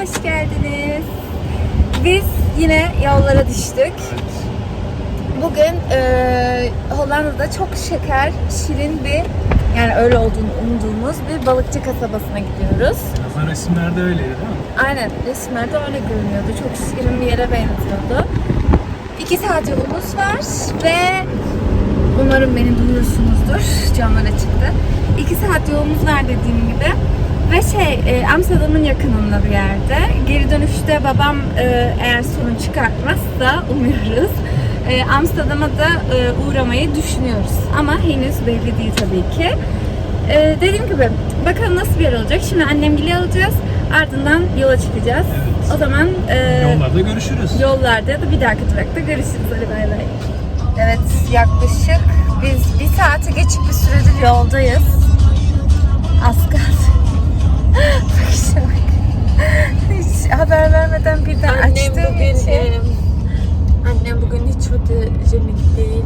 hoş geldiniz. Biz yine yollara düştük. Bugün e, Hollanda'da çok şeker, şirin bir, yani öyle olduğunu umduğumuz bir balıkçı kasabasına gidiyoruz. Yazan resimlerde öyleydi değil mi? Aynen, resimlerde öyle görünüyordu. Çok şirin bir yere benziyordu. İki saat yolumuz var ve umarım beni duyuyorsunuzdur. Camlar açıktı. İki saat yolumuz var dediğim gibi. Ve şey, e, Amsterdam'ın yakınında bir yerde. Geri dönüşte babam e, eğer sorun çıkartmazsa umuyoruz. E, Amsterdam'a da e, uğramayı düşünüyoruz. Ama henüz belli değil tabii ki. E, dediğim gibi bakalım nasıl bir yer olacak. Şimdi annemgili alacağız. Ardından yola çıkacağız. Evet. O zaman e, Yollarda görüşürüz. yollarda ya da bir dahaki durakta görüşürüz. Hadi bay bay. Evet yaklaşık biz bir saate geçik bir süredir yoldayız. Az kaldı. Hiç haber vermeden birden Annem açtığım bugün için. e, annem bugün hiç fotojenik değil.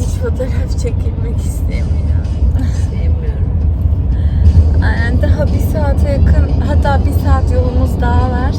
Hiç fotoğraf çekilmek istemiyor. Sevmiyorum. Aynen daha bir saate yakın hatta bir saat yolumuz daha var.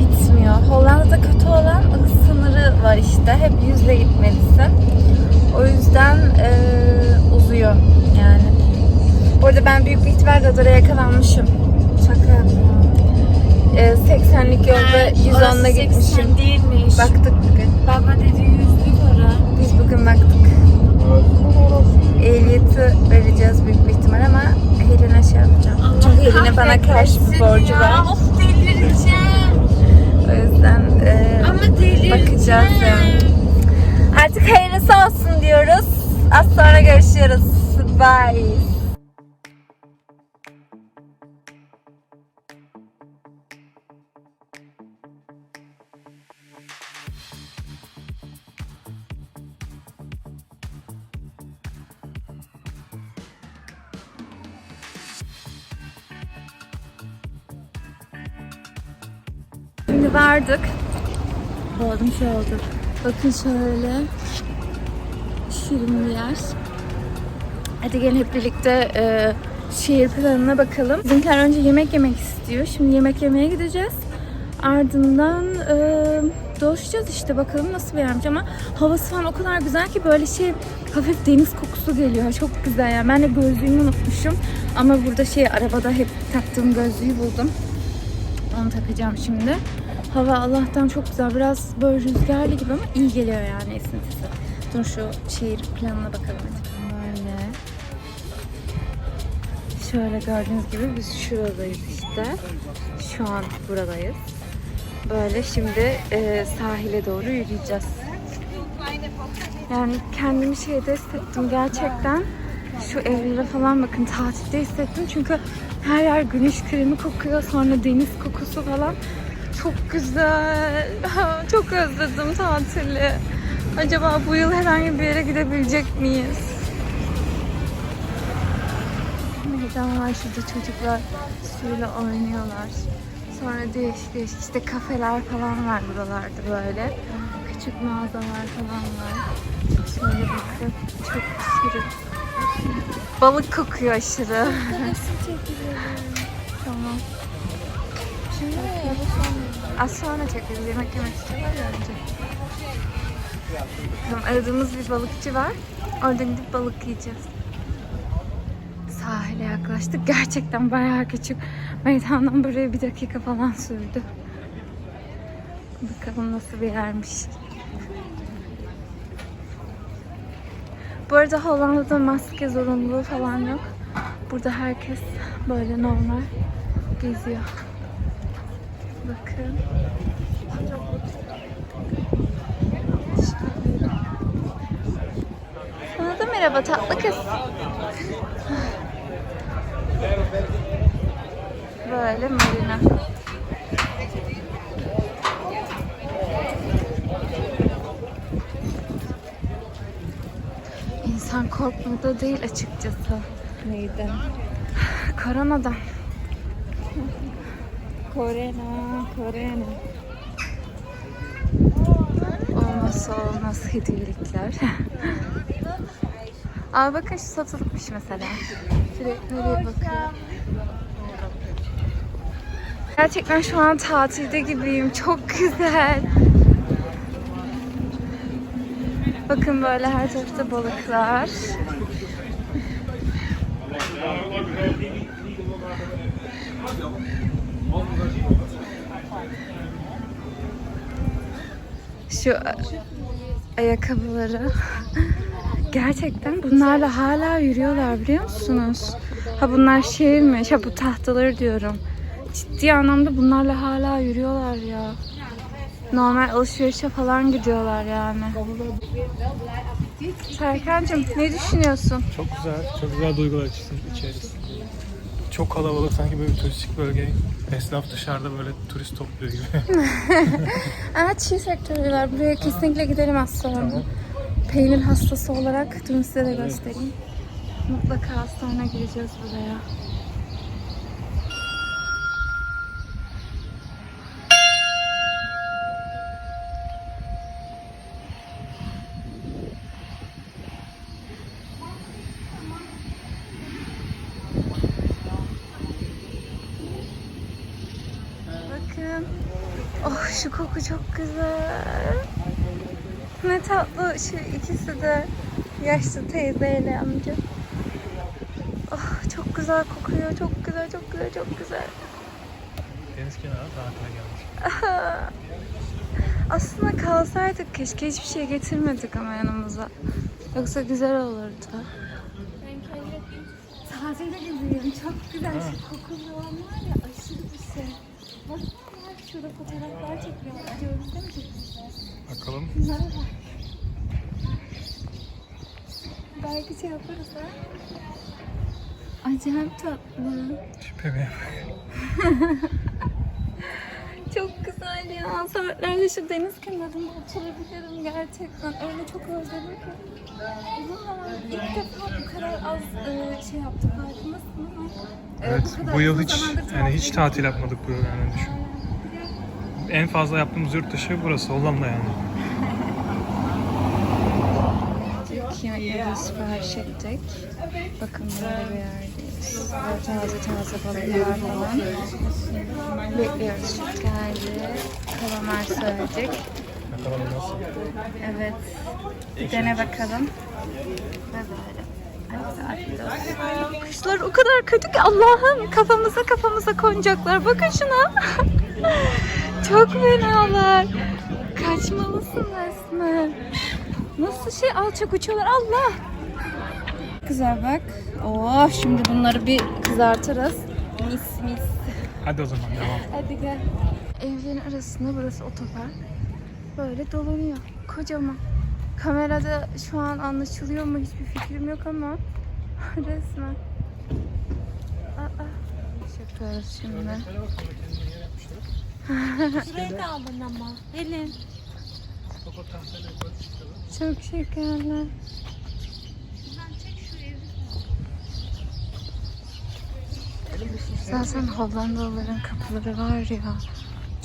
Bitmiyor. Hollanda'da kötü olan hız sınırı var işte. Hep yüzle gitmelisin. O yüzden eee, uzuyor yani. Bu arada ben büyük bir ihtimalle radara yakalanmışım. Şaka yapma. Eee, 80'lik yolda 110'la gitmişim. değilmiş. Baktık bugün. Baba dedi yüzlük ora. Biz bugün baktık. Ehliyeti vereceğiz büyük bir ihtimal ama Helen'e şey yapacağım. Çünkü Helen'e bana karşı bir borcu ya. var. Of delireceğim. O yüzden e, Ama delireceğim. bakacağız yani. Artık hayırlısı olsun diyoruz. Az sonra görüşürüz. Bye. Şimdi vardık. Boğazım şey oldu. Bakın şöyle. Şirin bir yer. Hadi gelin hep birlikte e, şehir planına bakalım. Bizimkiler önce yemek yemek istiyor. Şimdi yemek yemeye gideceğiz. Ardından e, dolaşacağız işte bakalım nasıl bir yermiş ama havası falan o kadar güzel ki böyle şey hafif deniz kokusu geliyor. Çok güzel yani. Ben de gözlüğümü unutmuşum. Ama burada şey arabada hep taktığım gözlüğü buldum. Onu takacağım şimdi. Hava Allah'tan çok güzel. Biraz böyle rüzgarlı gibi ama iyi geliyor yani esintisi. Dur şu şehir planına bakalım hadi. Böyle. Şöyle gördüğünüz gibi biz şuradayız işte. Şu an buradayız. Böyle şimdi e, sahile doğru yürüyeceğiz. Yani kendimi şeyde hissettim gerçekten. Şu evlere falan bakın tatilde hissettim çünkü her yer güneş kremi kokuyor sonra deniz kokusu falan. Çok güzel. Çok özledim tatili. Acaba bu yıl herhangi bir yere gidebilecek miyiz? Meydan var şurada çocuklar suyla oynuyorlar. Sonra değişik değişik işte kafeler falan var buralarda böyle. Küçük mağazalar falan var. Şöyle bakın çok aşırı. Balık kokuyor aşırı. tamam. Şimdi Az sonra çekeriz. Yemek yemek istiyorlar ya önce. Tamam, aradığımız bir balıkçı var. Orada gidip balık yiyeceğiz. Sahile yaklaştık. Gerçekten bayağı küçük. Meydandan buraya bir dakika falan sürdü. Bakalım nasıl bir yermiş. Bu arada Hollanda'da maske zorunluluğu falan yok. Burada herkes böyle normal geziyor. Bakın. Sana da merhaba tatlı kız. Böyle marina. İnsan korkmadı değil açıkçası. Neyden? Koronadan. Korena, Korena. Olmazsa olmaz hediyelikler. Aa bakın şu satılıkmış mesela. Sürekli nereye bakıyor. Gerçekten şu an tatilde gibiyim. Çok güzel. Bakın böyle her tarafta balıklar. Şu ayakkabıları. Gerçekten bunlarla hala yürüyorlar biliyor musunuz? Ha bunlar şehirmiş. Ha bu tahtaları diyorum. Ciddi anlamda bunlarla hala yürüyorlar ya. Normal alışverişe falan gidiyorlar yani. Serkan'cığım ne düşünüyorsun? Çok güzel, çok güzel duygular içerisinde. Çok kalabalık sanki böyle bir turistik bölge. Esnaf dışarıda böyle turist topluyor gibi. Evet çiğ sektörü var. Buraya kesinlikle gidelim az sonra. Peynir hastası olarak dün size de göstereyim. Mutlaka sonra gireceğiz buraya. Bakın. Oh şu koku çok güzel. Ne tatlı şu ikisi de yaşlı teyzeyle amca. Oh çok güzel kokuyor. Çok güzel, çok güzel, çok güzel. Deniz kenarı tatile gelmiş. Aslında kalsaydık keşke hiçbir şey getirmedik ama yanımıza. Yoksa güzel olurdu. Tatilde gibiyim. Çok güzel. Şu kokulu olan var ya aşırı bir şey. Baksana şurada fotoğraflar çekiyorlar. Gördünüz mü çekmişler? Bakalım. Bak. Belki şey yaparız ha. Acayip tatlı. Mi? Çok güzel ya. Saatlerce şu deniz kenarında oturabilirim gerçekten. Öyle çok özledim ki. Uzun zaman ilk defa bu kadar az e, şey yaptık farkındasın e, Evet, kadar bu yıl uzun hiç zamandır yani hiç tatil yapmadık bu yıl yani düşün. En fazla yaptığımız yurt dışı burası Hollanda yani. Yemekleri sipariş ettik. Bakın böyle bir taze taze balıklar falan. Bekliyoruz. Süt geldi. Kalamar söyledik. Evet. Bir dene bakalım. Ve böyle. Kuşlar o kadar kötü ki Allah'ım kafamıza kafamıza konacaklar. Bakın şuna. Çok fenalar. Kaçmalısın resmen. Nasıl şey alçak uçuyorlar Allah. Güzel bak. Oh şimdi bunları bir kızartırız. Mis mis. Hadi o zaman devam. Hadi gel. Evlerin arasında burası otopark. Böyle dolanıyor. Kocaman. Kamerada şu an anlaşılıyor mu hiçbir fikrim yok ama resmen. Aa, yapıyoruz şimdi. Şuraya kaldın ama. Elin. Çok şekerler. Zaten Hollandalıların kapıları var ya.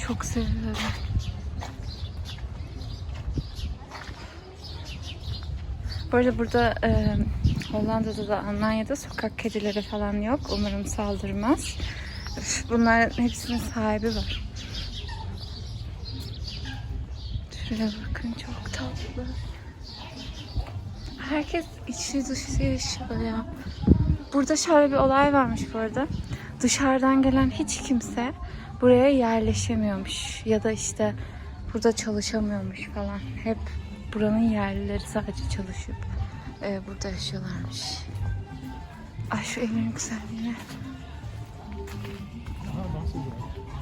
Çok seviyorum. Bu arada burada e, Hollanda'da da Almanya'da sokak kedileri falan yok. Umarım saldırmaz. Bunların hepsinin sahibi var. Şuraya bakın çok tatlı. Herkes içli dışlı yaşıyor ya. Burada şöyle bir olay varmış bu arada. Dışarıdan gelen hiç kimse buraya yerleşemiyormuş. Ya da işte burada çalışamıyormuş falan. Hep buranın yerlileri sadece çalışıp e, burada yaşıyorlarmış. Ay şu evin güzelliğine.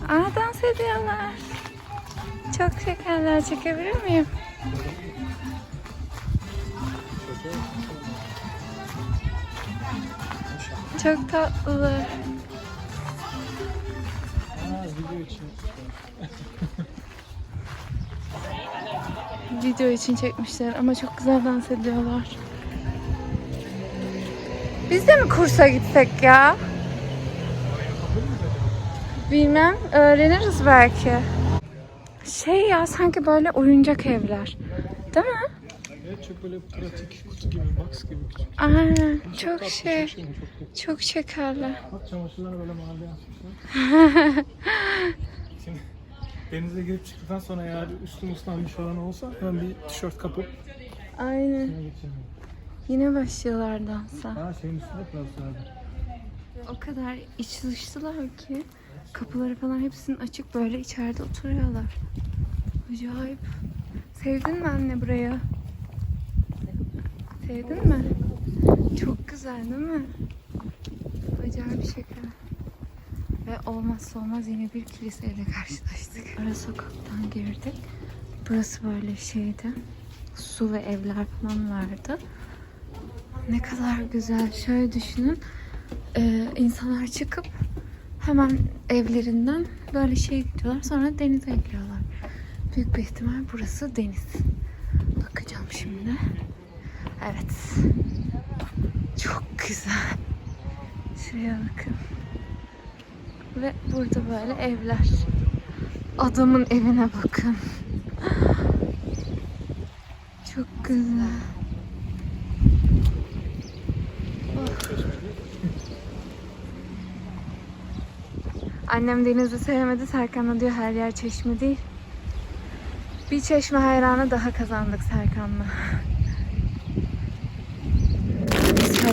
Aa dans ediyorlar. Çok şekerler çekebilir miyim? Çok tatlı. Video için çekmişler ama çok güzel dans ediyorlar. Biz de mi kursa gitsek ya? Bilmem. Öğreniriz belki. Şey ya sanki böyle oyuncak evler. Değil mi? Evet çok böyle pratik kutu gibi, box gibi küçük. Aynen. Çok tatlı, şey. çok şey, çok. Çok şekerler. Bak çamaşırları böyle mavi asmışlar. Denize girip çıktıktan sonra eğer üstüm ıslanmış falan olsa hemen bir tişört kapıp Aynen. Yine başlıyorlar dansa. Ha şeyin üstünde abi. O kadar iç dıştılar ki kapıları falan hepsinin açık böyle içeride oturuyorlar. Acayip. Sevdin mi anne burayı? Sevdin mi? Çok güzel değil mi? Acayip şeker. Ve olmazsa olmaz yine bir kiliseyle karşılaştık. Ara sokaktan girdik. Burası böyle şeydi. Su ve evler falan vardı. Ne kadar güzel. Şöyle düşünün. Ee, insanlar çıkıp hemen evlerinden böyle şey gidiyorlar. Sonra denize giriyorlar. Büyük bir ihtimal burası deniz. Bakacağım şimdi. Evet. Çok güzel. Şuraya bakın. Ve burada böyle evler. Adamın evine bakın. Çok güzel. Annem denizi sevmedi. Serkan da diyor her yer çeşme değil. Bir çeşme hayranı daha kazandık Serkan'la.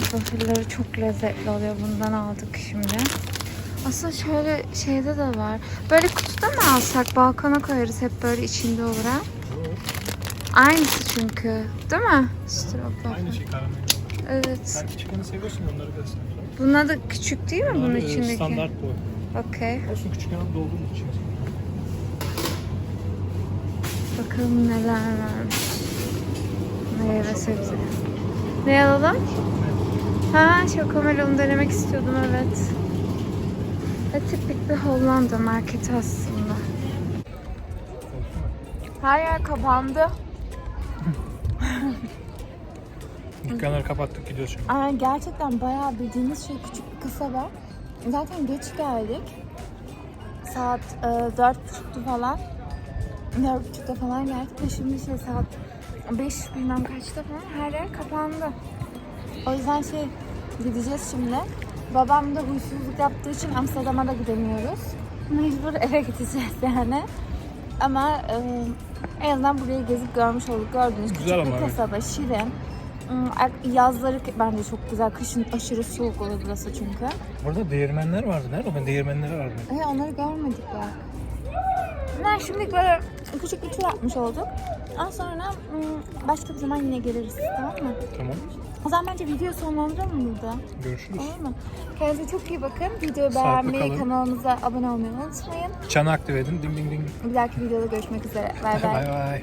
Fasulyeleri çok lezzetli oluyor. Bundan aldık şimdi. Aslında şöyle şeyde de var. Böyle kutuda mı alsak balkona koyarız hep böyle içinde olur ha? Aynısı çünkü. Değil mi? Strop Aynı şey karamel. Evet. Sen küçüklerini seviyorsun onları göster. Bunlar da küçük değil mi bunun e, içindeki? Standart boy. Okey. Olsun küçüklerini doldurduğun için. Bakalım neler varmış. Meyve sebze. Ne alalım? Ha şokomel onu denemek istiyordum evet. Ve tipik bir Hollanda marketi aslında. Her yer kapandı. Dükkanları kapattık gidiyoruz şimdi. Aa, gerçekten bayağı bildiğimiz şey küçük bir kasaba. Zaten geç geldik. Saat e, dört buçuktu falan. Dört buçukta falan geldik ve şimdi şey saat beş bilmem kaçta falan her yer kapandı. O yüzden şey gideceğiz şimdi. Babam da huysuzluk yaptığı için Amsterdam'a da gidemiyoruz. Mecbur eve gideceğiz yani. Ama e, en azından burayı gezip görmüş olduk. Gördüğünüz Güzel küçük ama bir kasaba, şirin. Hmm, Yazları bence çok güzel. Kışın aşırı soğuk olur burası çünkü. Burada değirmenler vardı. Nerede? Ben değirmenleri vardı. E, onları görmedik ya. Bunlar şimdi böyle küçük bir tur atmış olduk. Ondan sonra hmm, başka bir zaman yine geliriz. Tamam mı? Tamam. O zaman bence video sonlandıralım mı burada? Görüşürüz. Olur mu? Kendinize çok iyi bakın. Videoyu Sağlıklı beğenmeyi, kalın. kanalımıza abone olmayı unutmayın. Çanı aktive edin. Ding ding ding. Bir dahaki videoda görüşmek üzere. Bay bay. Bay bay.